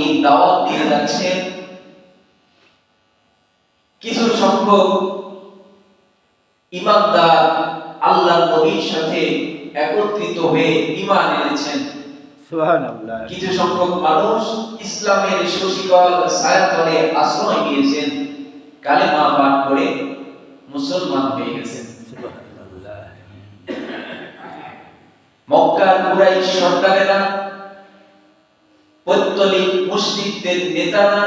উনি দাওয়াত দিয়ে যাচ্ছেন। কিছু সংখ্যক ইমানদার আল্লাহ নবীর সাথে একত্রিত হয়ে ইমান এনেছেন। সুবহানাল্লাহ। কিছু সংখ্যক মানুষ ইসলামের শশীকল ছায়াতলে আশ্রয় নিয়েছেন কালেমা পাঠ করে মুসলমান হয়ে গেছেন। সুবহানাল্লাহ। মক্কার কুরাইশ সরকারেরা পৈত্তলিক মুসলিমদের নেতারা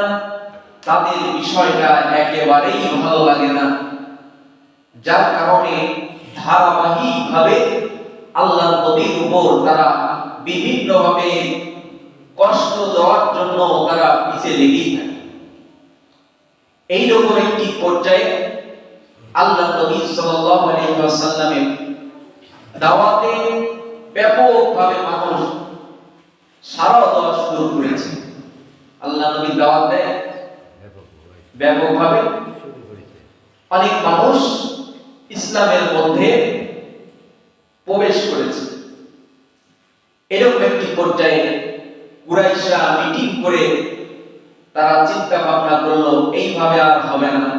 তাদের বিষয়টা একেবারেই ভালো লাগে না। যার কারণে ধারাবাহিকভাবে আল্লাহ নবীর উপর তারা বিভিন্নভাবে কষ্ট দেওয়ার জন্য তারা পিছিয়ে লেগেই থাকে। এইরকম একটি পর্যায়ে আল্লাহ নবী সাল্লাল্লাহু আলাইহি ওয়াসাল্লামের দাওয়াতে ব্যাপকভাবে মানুষ সারা দেওয়া শুরু করেছে। আল্লাহ নবী দাওয়াত দেয় ব্যাপকভাবে অনেক মানুষ ইসলামের মধ্যে প্রবেশ করেছে। এরকম একটি পর্যায়ে কুরাইশরা মিটিং করে তারা চিন্তা ভাবনা করল, এইভাবে আর হবে না।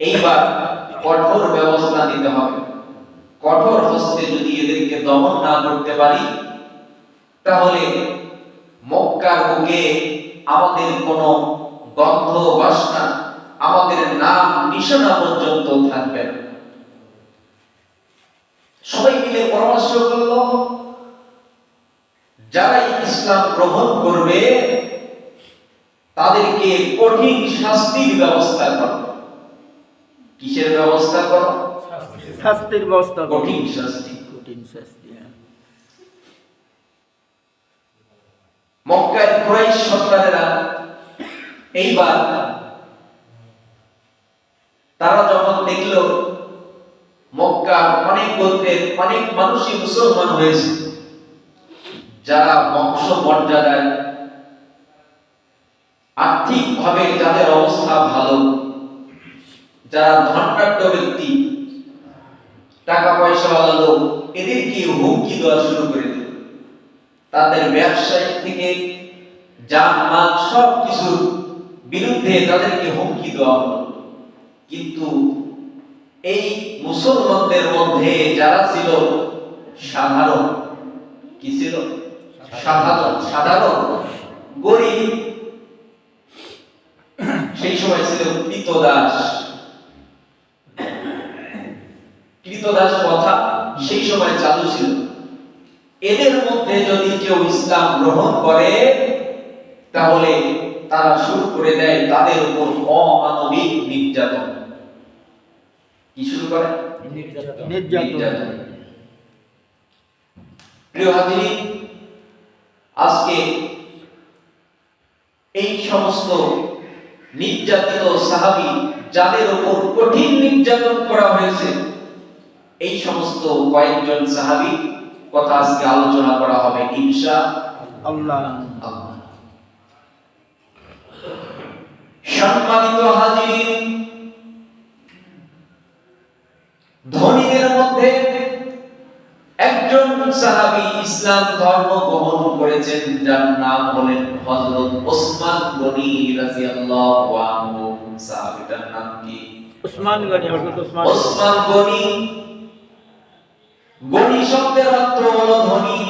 এইবার কঠোর ব্যবস্থা নিতে হবে। কঠোর হস্তে যদি এদেরকে দমন না করতে পারি তাহলে মক্কার বুকে আমাদের কোনো গন্ধ বাসনা আমাদের নাম নিশানা পর্যন্ত থাকবে না। সবাই মিলে পরামর্শ করল যারাই ইসলাম গ্রহণ করবে তাদেরকে কঠিন শাস্তির ব্যবস্থা করো। কিসের ব্যবস্থা করো? শাস্তির ব্যবস্থা কঠিন শাস্তি। কঠিন শাস্তি হ্যাঁ। মক্কার কুরাইশ এইবার তারা যখন দেখল মক্কার অনেক গোত্রের, অনেক মানুষই মুসলমান হয়েছে, যারা বংশ মর্যাদায় আর্থিক ভাবে যাদের অবস্থা ভালো, যারা ধনপ্রাপ্ত ব্যক্তি, টাকা পয়সাওয়ালা লোক, এদেরকে হুমকি দেওয়া শুরু করে দিল। তাদের ব্যবসায় থেকে যান মাল সব কিছুর বিরুদ্ধে তাদেরকে হুমকি দেওয়া হলো। কিন্তু এই মুসলমানদের মধ্যে যারা ছিল, সাধারণ, কি ছিল? সাধারণ সাধারণ, গরিব, সেই সময় ছিল কৃতদাস। কৃতদাস কথা সেই সময় চালু ছিল। এদের মধ্যে যদি কেউ ইসলাম গ্রহণ করে তাহলে তারা শুরু করে দেয় তাদের উপর অমানবিক নির্যাতন। কি শুরু করে? নির্যাতন। প্রিয় হাজিরিন আজকে এই সমস্ত নির্যাতিত সাহাবি যাদের উপর কঠিন নির্যাতন করা হয়েছে এই সমস্ত কয়েকজন সাহাবি কথা আজকে আলোচনা করা হবে ইনশা আল্লাহ। সম্মানিত হাজিরিন ধনীদের মধ্যে একজন সাহাবী ইসলাম ধর্ম গ্রহণ করেছেন যার নাম হলেন হযরত ওসমান গনি রাদিয়াল্লাহু আনহু। সাহাবীটার নাম কি? উসমান গনি হযরত উসমান ওসমান গনি গনি শব্দের অর্থ হলো ধনী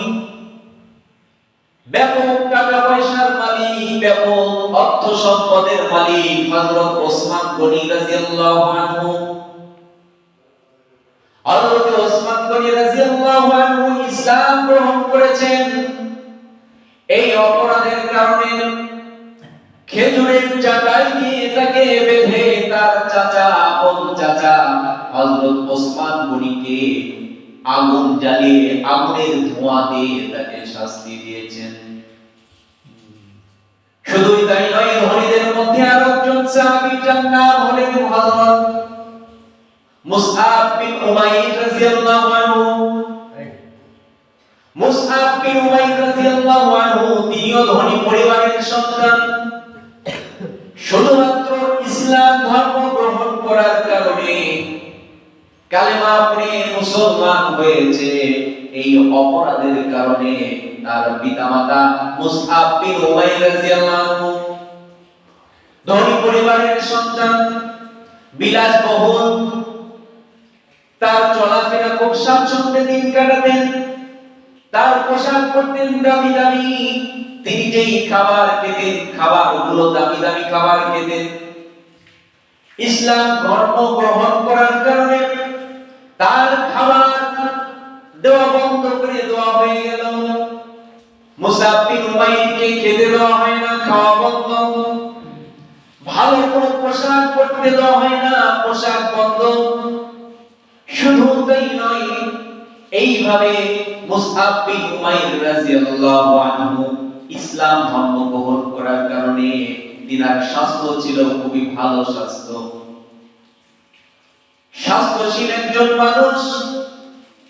ব্যাপক টাকা পয়সার মালিক, ব্যাপক অর্থ সম্পদের মালিক হযরত ওসমান গনি রাদিয়াল্লাহু আনহু। হযরত ওসমান গনি রাদিয়াল্লাহু আনহু ইসলাম গ্রহণ করেছেন। এই অপরাধের কারণে খেজুরের চাটাই দিয়ে তাকে বেঁধে তার চাচা আপন চাচা হযরত ওসমান গনিকে আগুন জ্বালিয়ে, আগুনের ধোঁয়া দিয়ে তাকে শাস্তি দিয়েছেন। শুধুই তাই নয়, ধনীদের মধ্যে আর একজন সাহাবী নাম হলেন হযরত মুসআব বিন উমাইর রাদিয়াল্লাহু আনহু। মুসআব বিন উমাইর রাদিয়াল্লাহু আনহু তিনিও ধনী পরিবারের সন্তান। শুধুমাত্র ইসলাম ধর্ম গ্রহণ করার কারণে কালেমা মুসলমান হয়েছে। এই অপরাধের কারণে তার পিতামাতা মুসআব বিন উমাইর রাদিয়াল্লাহু ধনী পরিবারের সন্তান তার চলাফেরা খুব স্বাচ্ছন্দ্যে দিন কাটাতেন, তার পোশাক পরতেন দামি দামি, তিনি যেই খাবার খেতেন খাবার ওগুলো দামি দামি খাবার খেতেন। ইসলাম ধর্ম গ্রহণ করার কারণে দেওয়া বন্ধ করে দেওয়া হয়ে গেল। বিন উমাইরকে খেতে দেওয়া হয় না, খাওয়া বন্ধ। ভালো কোনো পোশাক পরতে দেওয়া হয় না, পোশাক বন্ধ। শুধু তাই নয়, এইভাবে মুসআব উমাইর রাদিয়াল্লাহু আনহু ইসলাম ধর্ম গ্রহণ করার কারণে তিনার স্বাস্থ্য ছিল খুবই ভালো স্বাস্থ্য। স্বাস্থ্যশীল একজন মানুষ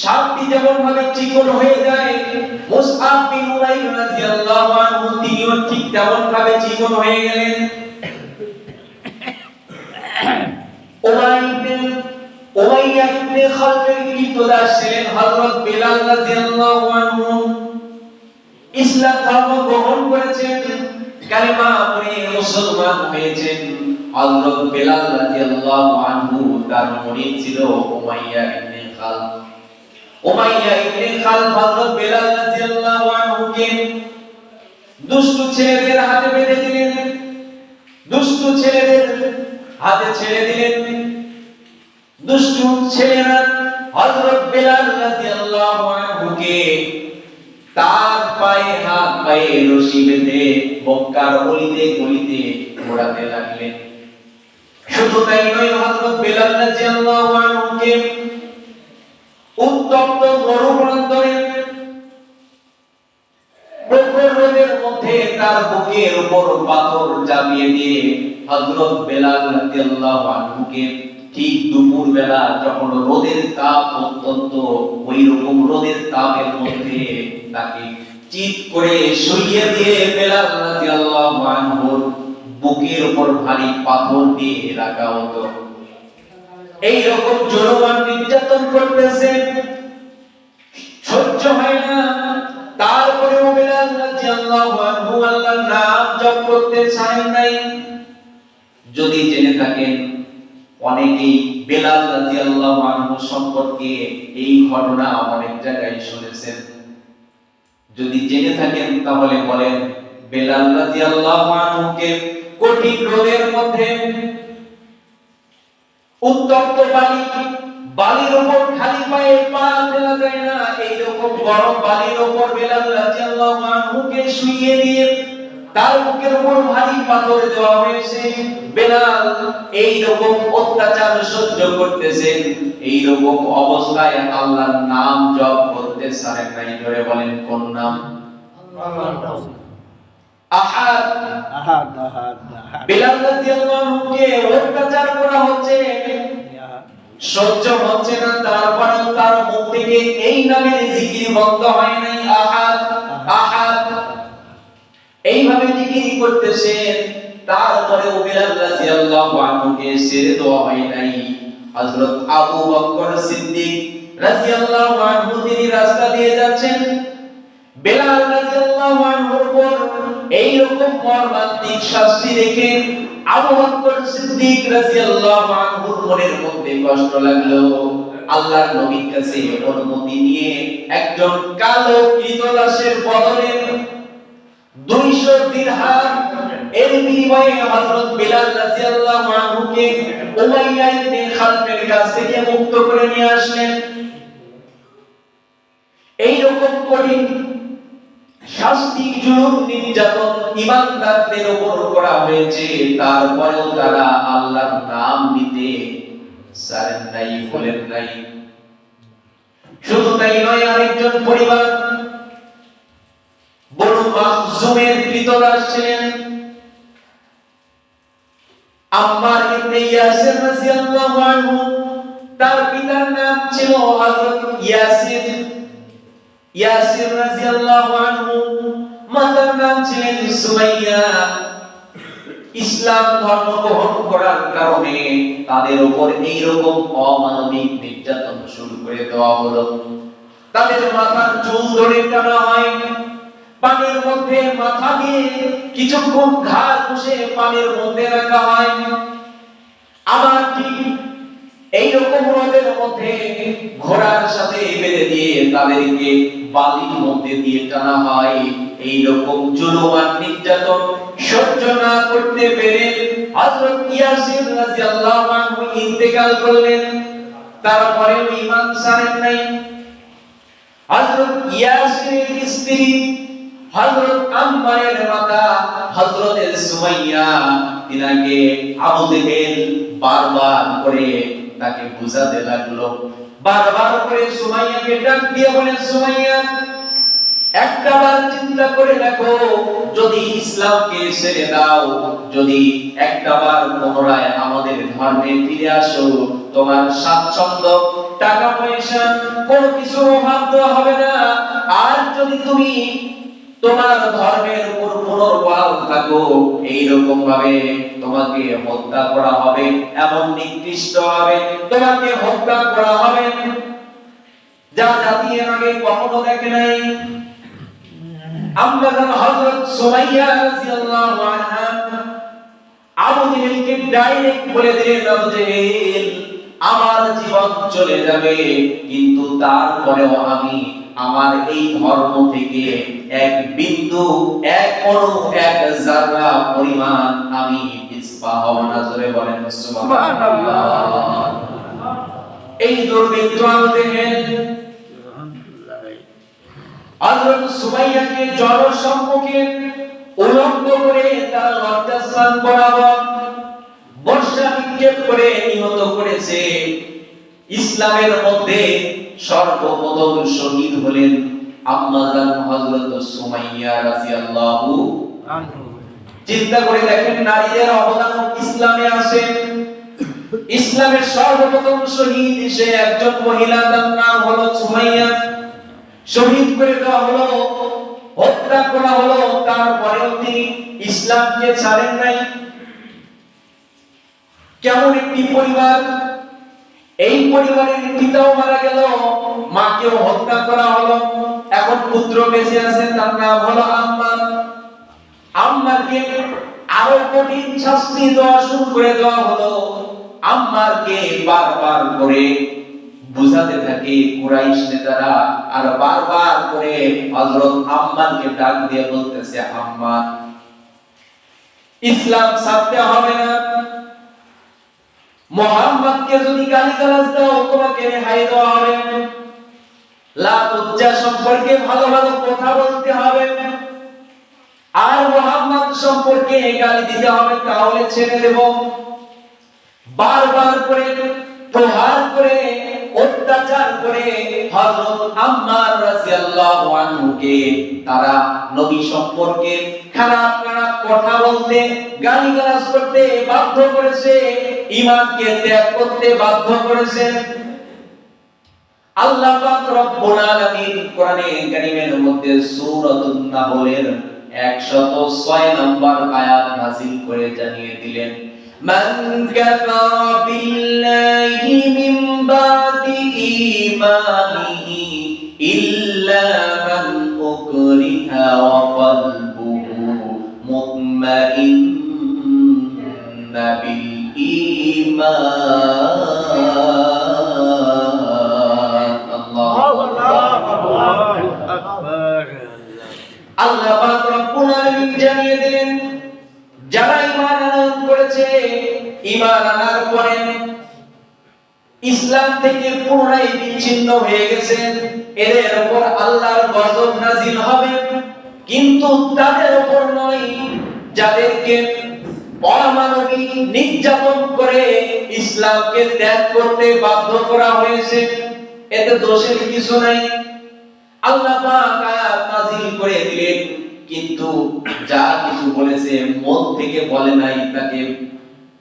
সাপটি যেমন ভাবে চিকন হয়ে যায়, মুসআব বিন উমাইর রাদিয়াল্লাহু আনহু তিনিও ঠিক তেমন ভাবে চিকন হয়ে গেলেন। উমাইর উমাইয়া ইবনে খালফের কৃতদাস ছিলেন হযরত বিলাল রাদিয়াল্লাহু আনহু। ইসলাম ধর্ম গ্রহণ করেছেন, কালিমা পড়ে মুসলমান হয়েছেন। হযরত বিলাল রাদিয়াল্লাহু আনহু তার মুরিদ ছিল, Umayyah ibn Khalaf Umayyah ibn Khalaf হযরত বিলাল রাদিয়াল্লাহু আনহুকে দুষ্টু ছেলেদের হাতে বেঁধে দিলেন। দুষ্টু ছেলেদের হাতে ছেড়ে দিলেন। দুষ্টু ছেলেরা হযরত বিলাল রাদিয়াল্লাহু আনহুকে তার পায়ে হাত পায়ে রশি বেঁধে মক্কার অলিতে গলিতে ঘোরাতে লাগলেন। শুধু তাই নয়, হযরত বিলাল রাদিয়াল্লাহু আনহুকে উত্তপ্ত মরুপ্রান্তরে রোদের মধ্যে অত্যন্ত ওই রকম রোদের তাপের মধ্যে তাকে করে শুইয়ে দিয়ে বেলাল রাদিয়াল্লাহু আনহুর বুকের উপর ভারী পাথর দিয়ে রাখা হতো। এই রকম জনমান নির্যাতন করতেছে। সহ্য হয় না। তারপরেও বেলাল রাদিয়াল্লাহু আনহু আল্লাহর নাম জপ করতে চায় নাই। যদি জেনে থাকেন, অনেকেই বেলাল রাদিয়াল্লাহু আনহু সম্পর্কে এই ঘটনা অনেক জায়গায় শুনেছেন। যদি জেনে থাকেন, তাহলে বলেন, বেলাল রাদিয়াল্লাহু আনহুকে কঠিন রোদের মধ্যে উত্তপ্ত বালি, বালির উপর খালি পায়ে পা ফেলা যায় না। এইরকম গরম বালির উপর বেলাল রাদিয়াল্লাহু আনহুকে শুইয়ে দিয়ে তার উপর ভারী পাথর দেওয়া হয়েছে। বেলাল এই রকম অত্যাচার সহ্য করতেছেন এই রকম অবস্থায় আল্লাহর নাম জপ করতে সারেন নাই ধরে বলেন কোন নাম। আহাদ। আহাদ আহাদ বেলাল রাদিয়াল্লাহু আনহুকে অত্যাচার করা হচ্ছে। সহ্য হচ্ছে না তারপরে তার মুখ থেকে এই নামের জিকির বন্ধ হয় নাই। আহাদ আহাদ। এইভাবে জিকির বিলাল রাদিয়াল্লাহু আনহুকে ছেড়ে দেওয়া হয় নাই। হযরত আবু বকর সিদ্দিক রাদিয়াল্লাহু আনহু তিনি রাস্তা দিয়ে যাচ্ছেন। বেলাল রাদিয়াল্লাহু এই রকম মর্মান্তিক শাস্তি দেখে আবু বকর সিদ্দিক রাদিয়াল্লাহু মনের মধ্যে কষ্ট লাগল। আল্লাহর নবীর কাছে অনুমতি নিয়ে একজন কালো বদলে 200 দিরহাম এর বিনিময়ে হযরত বিলাল রাদিয়াল্লাহু আনহুকে উমাইয়া ইবনে খালফের কাছ থেকে মুক্ত করে নিয়ে আসলেন। এই রকম কঠিন শাস্তি জুলুম নির্যাতন ইমানদারদের উপর করা হয়েছে তারপরেও তারা আল্লাহর নাম নিতে সারেন নাই বলেন নাই শুধু তাই নয়, আরেকজন পরিবার বনু মাখজুমের কৃতদাস ছিলেন। আম্মার ইবনে ইয়াসির রাদিয়াল্লাহু আনহু, তার পিতার নাম ছিল হযরত ইয়াসির। ইয়াসির রাদিয়াল্লাহু আনহু মাতার নাম ছিলেন সুমাইয়া। ইসলাম ধর্ম গ্রহণ করার কারণে তাদের উপর এইরকম অমানবিক নির্যাতন শুরু করে দেওয়া হলো। তাদের মাথার চুল ধরে টানা হয় পানির মধ্যে মাথা দিয়ে কিছুক্ষণ বসে পানির মধ্যে রাখা হয় আবার ঠিক এইরকম মধ্যে ঘোড়ার সাথে বেঁধে দিয়ে তাদেরকে বালির মধ্যে দিয়ে টানা হয়। এইরকম জুলুম আর নির্যাতন সহ্য না করতে পেরে হযরত ইয়াসির রাদিয়াল্লাহু আনহু ইন্তেকাল করলেন। তারপরে ঈমান ছাড়েন নাই। হযরত ইয়াসিরের স্ত্রী হযরত আম্মারের মাতা হযরত সুমাইয়া, তিনাকে আবু জেহেল বারবার করে তাকে বুঝাতে লাগল। বারবার করে সুমাইয়াকে ডাক দিয়ে বলে সুমাইয়া একটা চিন্তা করে দেখো, যদি ইসলামকে ছেড়ে দাও, যদি পুনরায় আমাদের ধর্মে ফিরে আসো, তোমার টাকা পয়সা, কোনো কিছু অভাব হবে না। আর যদি তুমি তোমার ধর্মের উপর থাকো এইরকম ভাবে তোমাকে হত্যা করা হবে, এমন নিকৃষ্ট হবে, তোমাকে হত্যা করা হবে। যা জাতি এর আগে কখনো দেখে নাই আমরা যেন হযরত সুমাইয়া রাদিয়াল্লাহু আনহা আবু জেহেলকে ডাইরেক্ট বলে দিলেন আবু জেহেল আমার জীবন চলে যাবে, কিন্তু তারপরেও আমি আমার এই ধর্ম থেকে এক বিন্দু, এক অণু এক জাররা পরিমাণ আমি পিছপা হব না, জোরে বলেন, সুবহানাল্লাহ। এই দুর্বৃত্ত আবু জেহেল হযরত সুমাইয়াকে জনসম্মুখে উলঙ্গ করে তার লজ্জাস্থান বরাবর বর্ষা নিক্ষেপ করে নিহত করেছে। ইসলামের মধ্যে সর্বপ্রথম শহীদ হলেন আম্মাজান হযরত সুমাইয়া রাদিয়াল্লাহু চিন্তা করে দেখেন নারীদের অবদান ইসলামে আছে। ইসলামের সর্বপ্রথম শহীদ সে একজন মহিলা, তার নাম হলো সুমাইয়া। শহীদ করে দেওয়া হলো, হত্যা করা হলো, তারপরেও তিনি ইসলামকে ছাড়েন নাই। কেমন একটি পরিবার। এই পরিবারের পিতাও মারা গেল, মাকেও হত্যা করা হলো। এখন পুত্র বেঁচে আছে, তার নাম হলো আম্মার। আম্মারকে আরও কঠিন শাস্তি দেওয়া শুরু করে দেওয়া হলো। আম্মারকে বারবার করে বুঝাতে থাকে কুরাইশ নেতারা আর বারবার করে হযরত আম্মারকে ডাক দিয়ে বলতেছে আম্মার ইসলাম ছাড়তে হবে না। মোহাম্মদকে যদি গালিগালাজ দাও, তোমাকে রেহাই দেওয়া হবে লাতুজ্জা সম্পর্কে ভালো ভালো কথা বলতে হবে আর মোহাম্মদ সম্পর্কে গালি দিতে হবে, তাহলে ছেড়ে দেব। বারবার করে প্রহার করে হাজার করে হযরত আম্মার রাদিয়াল্লাহু আনহুকে তারা নবী সম্পর্কে খারাপ খারাপ কথা বলতে, গালিগালাজ করতে বাধ্য করেছে, ঈমানকে ত্যাগ করতে বাধ্য করেছে। আল্লাহ পাক রব্বুল আলামিন কোরআনে কারীমের মধ্যে সূরাতুন নাহলের 106 নম্বর আয়াত নাযিল করে জানিয়ে দিলেন, মান কাফারা বিল্লাহি মিন বাদ إيمانه إلا من أكره وقلبه مطمئن بالإيمان الله أكبر আল্লাহ পাক রব্বুল আলামিন জানিয়ে দিলেন ইসলাম থেকে পুনরায় বিচ্ছিন্ন হয়ে গেছে। এদের উপর আল্লাহর গজব নাজিল হবে। কিন্তু তাদের উপর নয়, যাদেরকে অমানবিক, নির্যাতন করে ইসলামকে ত্যাগ করতে বাধ্য করা হয়েছে। এতে দোষের কিছু নাই। আল্লাহ পাক নাযিল করে দিলেন। কিন্তু যা কিছু বলেছে, মন থেকে বলে নাই তাকে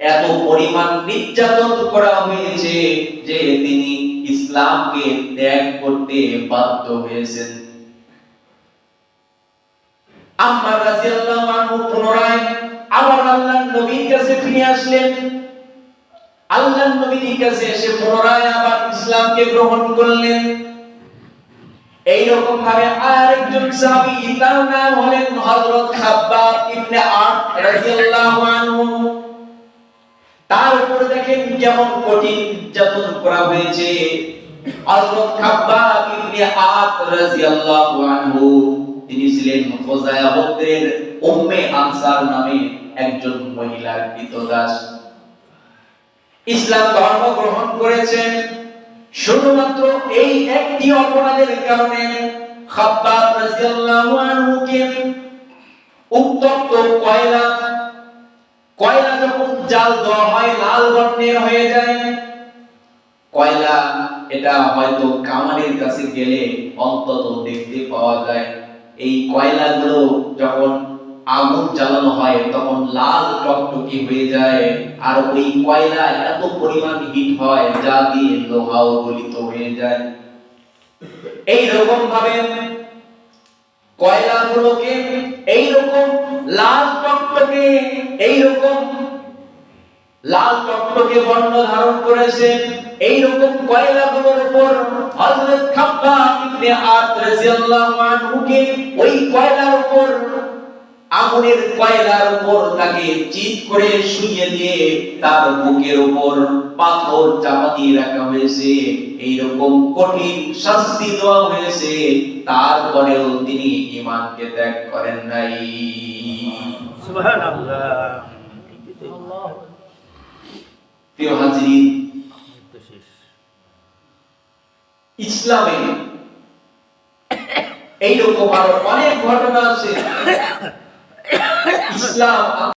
এত পরিমাণ নির্যাতন করা হয়েছে যে তিনি ইসলামকে ত্যাগ করতে বাধ্য হয়েছেন। আম্মা রাদিয়াল্লাহু আনহু পুনরায় আবার আল্লাহর নবীর কাছে ফিরে আসলেন। আল্লাহর নবীর কাছে এসে পুনরায় আবার ইসলামকে গ্রহণ করলেন। এইরকম ভাবে আরেকজন সাহাবী তার নাম হলেন হযরত খাব্বাব ইবনে রাদিয়াল্লাহু আনহু। তার উপরে দেখেন কেমন কঠিন নির্যাতন করা হয়েছে। হযরত খাব্বাব ইবনে আদ রাদিয়াল্লাহু আনহু, তিনি ছিলেন উম্মে আনসার নামে একজন মহিলার ইসলাম ধর্ম গ্রহণ করেছেন। শুধুমাত্র এই একটি অপরাধের কারণে খাব্বাব রাদিয়াল্লাহু উত্তপ্ত কয়লা কয়লা যখন জাল দেওয়া হয়, লাল বর্ণের হয়ে যায়। কয়লা, এটা হয়তো কামানের কাছে গেলে অন্তত দেখতে পাওয়া যায়। এই কয়লাগুলো যখন আগুন জ্বালানো হয়, তখন লাল টকটকি হয়ে যায়। আর ওই কয়লা এত পরিমাণ হিট হয়, যা দিয়ে লোহাও গলিত হয়ে যায়। এই রকম ভাবে কয়লাগুলোকে এই রকম লাল টকটকে এই রকম লাল টকটকে বর্ণ ধারণ করেছে এই রকম কয়লাগুলোর উপর হযরত খাব্বাব ইবনে আদ রাদিয়াল্লাহু আনহুকে ওই কয়লার উপর আগুনের কয়লার উপর তাকে চিত করে শুইয়ে দিয়ে তার বুকের উপর পাথর চাপা দিয়ে রাখা হয়েছে। এইরকম কঠিন শাস্তি দেওয়া হয়েছে। তারপরেও তিনি ইমানকে ত্যাগ করেন নাই। ইসলামে এইরকম আরও অনেক ঘটনা আছে। ইসলাম